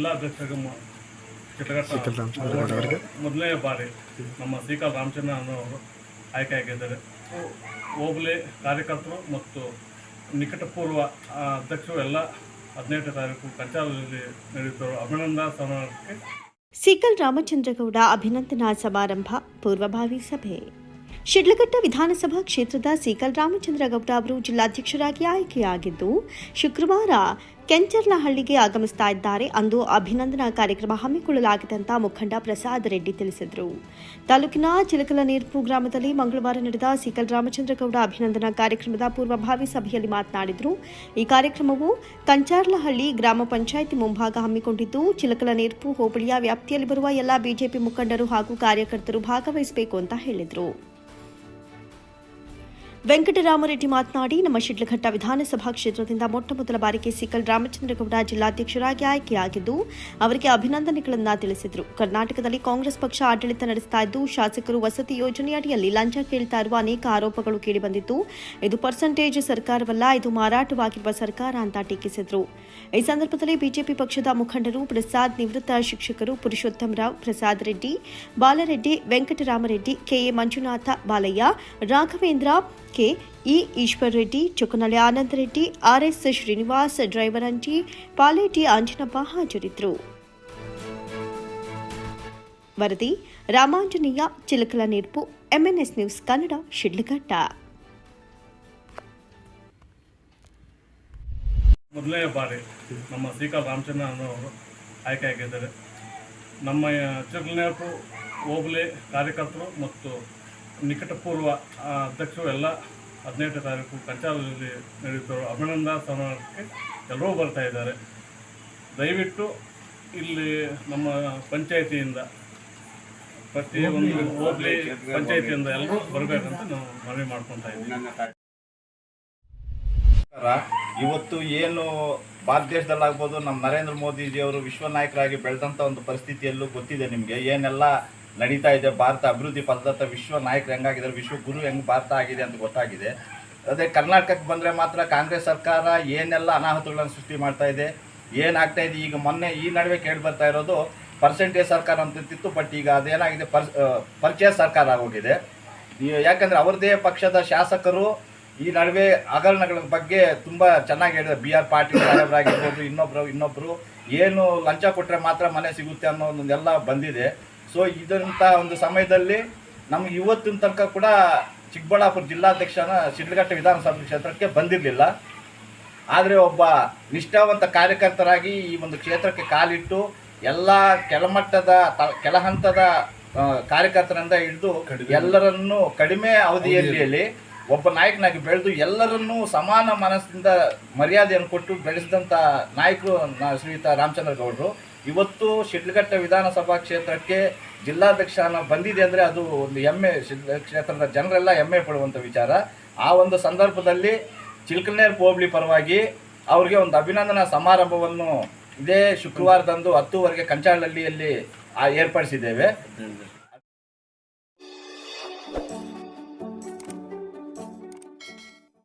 ಜಿಲ್ಲಾಧ್ಯಕ್ಷರಿಗೆ ಮೊದಲನೇ ಬಾರಿ ನಮ್ಮ ಶ್ರೀಕಾಂತ್ ರಾಮಚಂದ್ರ ಅವರು ಆಯ್ಕೆಯಾಗಿದ್ದಾರೆ ಹೋಬಳಿ ಕಾರ್ಯಕರ್ತರು ಮತ್ತು ನಿಕಟಪೂರ್ವ ಅಧ್ಯಕ್ಷರು ಎಲ್ಲ ಹದಿನೆಂಟು ತಾರೀಕು ಕಂಚಾಲದಲ್ಲಿ ನಡೆಯುತ್ತಿರುವ ಅಭಿನಂದನಾ ಸಮಾರಂಭಕ್ಕೆ ಸಿಕಲ್ ರಾಮಚಂದ್ರಗೌಡ ಅಭಿನಂದನಾ ಸಮಾರಂಭ ಪೂರ್ವಭಾವಿ ಸಭೆ. ಶಿಡ್ಲಘಟ್ಟ ವಿಧಾನಸಭಾ ಕ್ಷೇತ್ರದ ಸಿಕಲ್ ರಾಮಚಂದ್ರಗೌಡ ಅವರು ಜಿಲ್ಲಾಧ್ಯಕ್ಷರಾಗಿ ಆಯ್ಕೆಯಾಗಿದ್ದು, ಶುಕ್ರವಾರ ಕೆಂಚರ್ಲಹಳ್ಳಿಗೆ ಆಗಮಿಸ್ತಾ ಇದ್ದಾರೆ ಅಂದು ಅಭಿನಂದನಾ ಕಾರ್ಯಕ್ರಮ ಹಮ್ಮಿಕೊಳ್ಳಲಾಗಿದೆ ಅಂತ ಮುಖಂಡ ಪ್ರಸಾದ್ ರೆಡ್ಡಿ ತಿಳಿಸಿದರು. ತಾಲೂಕಿನ ಚಿಲಕಲ ನೀರ್ಪು ಗ್ರಾಮದಲ್ಲಿ ಮಂಗಳವಾರ ನಡೆದ ಸೀಕಲ್ ರಾಮಚಂದ್ರಗೌಡ ಅಭಿನಂದನಾ ಕಾರ್ಯಕ್ರಮದ ಪೂರ್ವಭಾವಿ ಸಭೆಯಲ್ಲಿ ಮಾತನಾಡಿದರು. ಈ ಕಾರ್ಯಕ್ರಮವು ಕಂಚಾರ್ಲಹಳ್ಳಿ ಗ್ರಾಮ ಪಂಚಾಯಿತಿ ಮುಂಭಾಗ ಹಮ್ಮಿಕೊಂಡಿದ್ದು ಚಿಲಕಲ ನೀರ್ಪು ಹೋಬಳಿಯ ವ್ಯಾಪ್ತಿಯಲ್ಲಿ ಬರುವ ಎಲ್ಲ ಬಿಜೆಪಿ ಮುಖಂಡರು ಹಾಗೂ ಕಾರ್ಯಕರ್ತರು ಭಾಗವಹಿಸಬೇಕು ಅಂತ ಹೇಳಿದರು. ವೆಂಕಟರಾಮರೆಡ್ಡಿ ಮಾತನಾಡಿ, ನಮ್ಮ ಶಿಡ್ಲಘಟ್ಟ ವಿಧಾನಸಭಾ ಕ್ಷೇತ್ರದಿಂದ ಮೊಟ್ಟಮೊದಲ ಬಾರಿಗೆ ಸಿಕಲ್ ರಾಮಚಂದ್ರಗೌಡ ಜಿಲ್ಲಾಧ್ಯಕ್ಷರಾಗಿ ಆಯ್ಕೆಯಾಗಿದ್ದು, ಅವರಿಗೆ ಅಭಿನಂದನೆಗಳನ್ನು ತಿಳಿಸಿದರು. ಕರ್ನಾಟಕದಲ್ಲಿ ಕಾಂಗ್ರೆಸ್ ಪಕ್ಷ ಆಡಳಿತ ನಡೆಸ್ತಾ ಇದ್ದು, ಶಾಸಕರು ವಸತಿ ಯೋಜನೆಯಡಿಯಲ್ಲಿ ಲಂಚ ಕೇಳ್ತಾ ಇರುವ ಅನೇಕ ಆರೋಪಗಳು ಕೇಳಿಬಂದಿದ್ದು, ಇದು ಪರ್ಸೆಂಟೇಜ್ ಸರ್ಕಾರವಲ್ಲ, ಇದು ಮಾರಾಟವಾಗಿರುವ ಸರ್ಕಾರ ಅಂತ ಟೀಕಿಸಿದರು. ಈ ಸಂದರ್ಭದಲ್ಲಿ ಬಿಜೆಪಿ ಪಕ್ಷದ ಮುಖಂಡರು, ಪ್ರಸಾದ್ ನಿವೃತ್ತ ಶಿಕ್ಷಕರು Purushottama Rao, Prasad Reddy, Balareddy, Venkataramareddy KA Manjunatha Balayya, Raghavendra K E Eshwar Reddy, Chokkanahalli Ananda Reddy RS Srinivas, driver Anji Paleti Anjanappa ಹಾಜರಿದ್ದರು. ವರದಿ, ರಾಮಾಂಜನೇಯ ಚಿಲಕಲ ನೀರ್ಪು ಎಂಎನ್ಎಸ್ ನ್ಯೂಸ್ ಕನ್ನಡ, ಶಿಡ್ಲಘಟ್ಟ. ಮೊದಲನೇ ಬಾರಿ ನಮ್ಮ ಶ್ರೀಕಾಂತ್ ರಾಮಚಂದ್ರ ಅವರು ಆಯ್ಕೆಯಾಗಿದ್ದಾರೆ ನಮ್ಮ ಚಿಕ್ಕನೇಪು ಹೋಬಳಿ ಕಾರ್ಯಕರ್ತರು ಮತ್ತು ನಿಕಟಪೂರ್ವ ಅಧ್ಯಕ್ಷರು ಎಲ್ಲ ಹದಿನೆಂಟನೇ ತಾರೀಕು ಕಂಚಾಲದಲ್ಲಿ ನಡೆಯುತ್ತಿರುವ ಅಭಿನಂದನಾ ಸಮಾರಂಭಕ್ಕೆ ಎಲ್ಲರೂ ಬರ್ತಾ ಇದ್ದಾರೆ. ದಯವಿಟ್ಟು ಇಲ್ಲಿ ನಮ್ಮ ಪಂಚಾಯಿತಿಯಿಂದ ಪ್ರತಿಯೊಂದು ಹೋಬಳಿ ಪಂಚಾಯಿತಿಯಿಂದ ಎಲ್ಲರೂ ಬರಬೇಕಂತ ನಾವು ಮನವಿ ಮಾಡ್ಕೊತಾ ಇದ್ದೀವಿ. ಇವತ್ತು ಏನು ಭಾರತ ದೇಶದಲ್ಲಾಗ್ಬೋದು ನಮ್ಮ ನರೇಂದ್ರ ಮೋದಿಜಿಯವರು ವಿಶ್ವ ನಾಯಕರಾಗಿ ಬೆಳೆದಂಥ ಒಂದು ಪರಿಸ್ಥಿತಿಯಲ್ಲೂ ಗೊತ್ತಿದೆ ನಿಮಗೆ. ಏನೆಲ್ಲ ನಡೀತಾ ಇದೆ ಭಾರತ ಅಭಿವೃದ್ಧಿ ಪದದತ್ತ ವಿಶ್ವ ನಾಯಕರು ಹೆಂಗಾಗಿದ್ದಾರೆ, ವಿಶ್ವ ಗುರು ಹೆಂಗೆ ಭಾರತ ಆಗಿದೆ ಅಂತ ಗೊತ್ತಾಗಿದೆ. ಅದೇ ಕರ್ನಾಟಕಕ್ಕೆ ಬಂದರೆ ಮಾತ್ರ ಕಾಂಗ್ರೆಸ್ ಸರ್ಕಾರ ಏನೆಲ್ಲ ಅನಾಹುತಗಳನ್ನು ಸೃಷ್ಟಿ ಮಾಡ್ತಾ ಇದೆ, ಏನಾಗ್ತಾ ಇದೆ, ಈಗ ಮೊನ್ನೆ ಈ ನಡುವೆ ಕೇಳಿ ಬರ್ತಾ ಇರೋದು ಪರ್ಸೆಂಟೇಜ್ ಸರ್ಕಾರ ಅಂತಿತ್ತು ಬಟ್ ಈಗ ಅದೇನಾಗಿದೆ, ಪರ್ ಪರಿಚಯ ಸರ್ಕಾರ ಆಗೋಗಿದೆ. ಯಾಕಂದರೆ ಅವ್ರದ್ದೇ ಪಕ್ಷದ ಶಾಸಕರು ಈ ನಡುವೆ ಹಗರಣಗಳ ಬಗ್ಗೆ ತುಂಬ ಚೆನ್ನಾಗಿ ಹೇಳಿದ್ದಾರೆ. ಬಿ ಆರ್ ಪಾಟೀಲ್ ಸಾಹೇಬ್ರಾಗಿರ್ಬೋದು ಇನ್ನೊಬ್ಬರು ಇನ್ನೊಬ್ಬರು ಏನು ಲಂಚ ಕೊಟ್ಟರೆ ಮಾತ್ರ ಮನೆ ಸಿಗುತ್ತೆ ಅನ್ನೋ ಒಂದೆಲ್ಲ ಬಂದಿದೆ. ಸೊ ಇದಂಥ ಒಂದು ಸಮಯದಲ್ಲಿ ನಮ್ಗೆ ಇವತ್ತಿನ ತನಕ ಕೂಡ ಚಿಕ್ಕಬಳ್ಳಾಪುರ ಜಿಲ್ಲಾಧ್ಯಕ್ಷನ ಶಿಡ್ಲಘಟ್ಟ ವಿಧಾನಸಭಾ ಕ್ಷೇತ್ರಕ್ಕೆ ಬಂದಿರಲಿಲ್ಲ. ಆದರೆ ಒಬ್ಬ ನಿಷ್ಠಾವಂತ ಕಾರ್ಯಕರ್ತರಾಗಿ ಈ ಒಂದು ಕ್ಷೇತ್ರಕ್ಕೆ ಕಾಲಿಟ್ಟು ಎಲ್ಲ ಕೆಳಮಟ್ಟದ ತ- ಕೆಳಹಂತದ ಕಾರ್ಯಕರ್ತರಿಂದ ಹಿಡಿದು ಎಲ್ಲರನ್ನೂ ಕಡಿಮೆ ಅವಧಿಯಲ್ಲಿ ಒಬ್ಬ ನಾಯಕನಾಗಿ ಬೆಳೆದು ಎಲ್ಲರನ್ನೂ ಸಮಾನ ಮನಸ್ಸಿಂದ ಮರ್ಯಾದೆಯನ್ನು ಕೊಟ್ಟು ಬೆಳೆಸಿದಂಥ ನಾಯಕರು ಶ್ರೀಯುತ ರಾಮಚಂದ್ರ ಗೌಡರು. ಇವತ್ತು ಶಿಡ್ಲಘಟ್ಟ ವಿಧಾನಸಭಾ ಕ್ಷೇತ್ರಕ್ಕೆ ಜಿಲ್ಲಾಧ್ಯಕ್ಷನ ಬಂದಿದೆ ಅಂದರೆ ಅದು ಒಂದು ಹೆಮ್ಮೆ. ಕ್ಷೇತ್ರದ ಜನರೆಲ್ಲ ಹೆಮ್ಮೆ ಪಡುವಂಥ ವಿಚಾರ. ಆ ಒಂದು ಸಂದರ್ಭದಲ್ಲಿ ಚಿಲ್ಕನೇರ್ ಹೋಬಳಿ ಪರವಾಗಿ ಅವರಿಗೆ ಒಂದು ಅಭಿನಂದನಾ ಸಮಾರಂಭವನ್ನು ಇದೇ ಶುಕ್ರವಾರದಂದು ಹತ್ತುವರೆಗೆ ಕಂಚಾಳಹಳ್ಳಿಯಲ್ಲಿ ಏರ್ಪಡಿಸಿದ್ದೇವೆ.